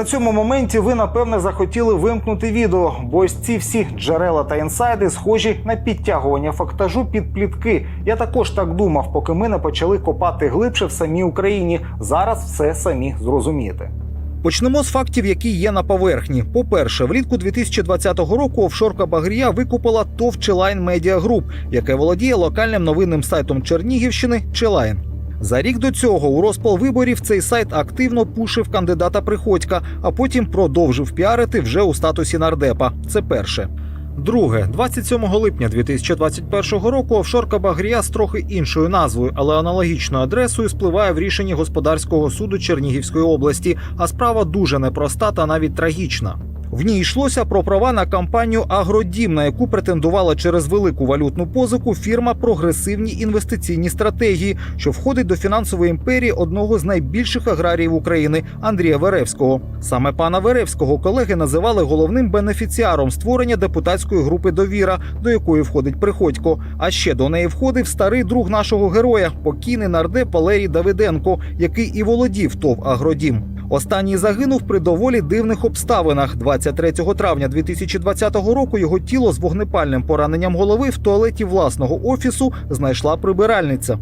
На цьому моменті ви напевне захотіли вимкнути відео, бо ось ці всі джерела та інсайди схожі на підтягування фактажу під плітки. Я також так думав, поки ми не почали копати глибше в самій Україні. Зараз все самі зрозумієте. Почнемо з фактів, які є на поверхні. По-перше, влітку 2020 року офшорка Багрія викупила ТОВ Челайн Медіа Груп, яке володіє локальним новинним сайтом Чернігівщини Челайн. За рік до цього у розпал виборів цей сайт активно пушив кандидата Приходька, а потім продовжив піарити вже у статусі нардепа. Це перше. Друге, 27 липня 2021 року офшорка Багрія з трохи іншою назвою, але аналогічною адресою спливає в рішенні господарського суду Чернігівської області. А справа дуже непроста та навіть трагічна. В ній йшлося про права на кампанію Агродім, на яку претендувала через велику валютну позику фірма Прогресивні інвестиційні стратегії, що входить до фінансової імперії одного з найбільших аграріїв України Андрія Веревського. Саме пана Веревського колеги називали головним бенефіціаром створення депутатської групи Довіра, до якої входить Приходько. А ще до неї входив старий друг нашого героя, покійний нардеп Валерій Давиденко, який і володів ТОВ Агродім. Останній загинув при доволі дивних обставинах. 23 травня 2020 року його тіло з вогнепальним пораненням голови в туалеті власного офісу знайшла прибиральниця.